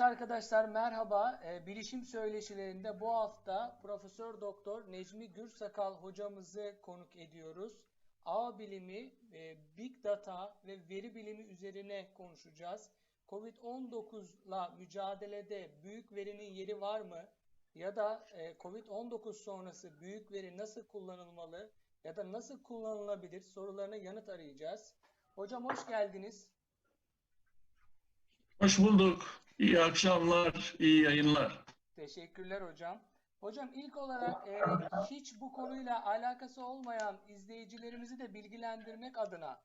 arkadaşlar merhaba. Ee, Bilişim söyleşilerinde bu hafta Profesör Doktor Necmi Gürsakal hocamızı konuk ediyoruz. Ağ bilimi, e, Big Data ve veri bilimi üzerine konuşacağız. Covid-19'la mücadelede büyük verinin yeri var mı? Ya da e, Covid-19 sonrası büyük veri nasıl kullanılmalı ya da nasıl kullanılabilir sorularına yanıt arayacağız. Hocam hoş geldiniz. Hoş bulduk. İyi akşamlar, iyi yayınlar. Teşekkürler hocam. Hocam ilk olarak e, hiç bu konuyla alakası olmayan izleyicilerimizi de bilgilendirmek adına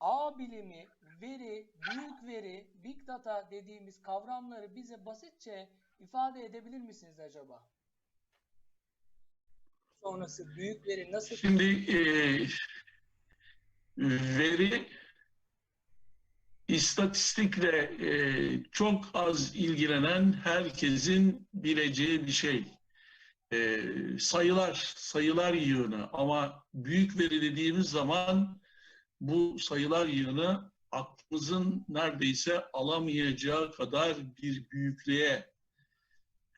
ağ bilimi, veri, büyük veri, big data dediğimiz kavramları bize basitçe ifade edebilir misiniz acaba? Sonrası büyük veri nasıl Şimdi e, veri istatistikle e, çok az ilgilenen herkesin bileceği bir şey. E, sayılar, sayılar yığını ama büyük veri dediğimiz zaman bu sayılar yığını aklımızın neredeyse alamayacağı kadar bir büyüklüğe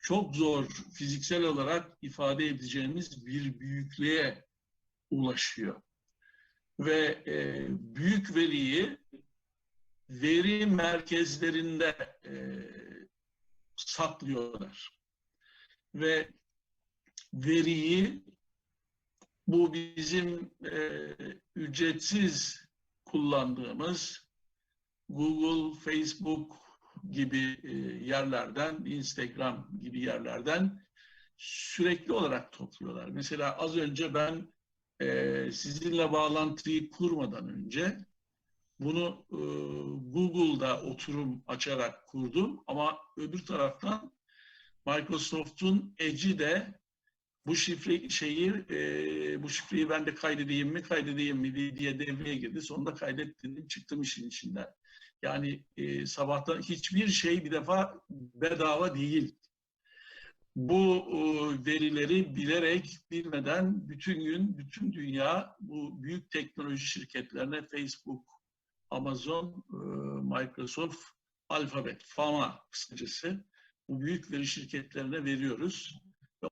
çok zor fiziksel olarak ifade edeceğimiz bir büyüklüğe ulaşıyor. Ve e, büyük veriyi veri merkezlerinde e, saklıyorlar. Ve veriyi bu bizim e, ücretsiz kullandığımız Google, Facebook gibi e, yerlerden, Instagram gibi yerlerden sürekli olarak topluyorlar. Mesela az önce ben e, sizinle bağlantıyı kurmadan önce bunu e, Google'da oturum açarak kurdum ama öbür taraftan Microsoft'un Edge'i de bu şifre şeyi e, bu şifreyi ben de kaydedeyim mi kaydedeyim mi diye devreye girdi. Sonunda kaydet dedim çıktım işin içinden. Yani e, sabahtan hiçbir şey bir defa bedava değil. Bu e, verileri bilerek, bilmeden bütün gün, bütün dünya bu büyük teknoloji şirketlerine Facebook, Amazon, e, Microsoft, Alphabet, Fama kısacası bu büyük veri şirketlerine veriyoruz.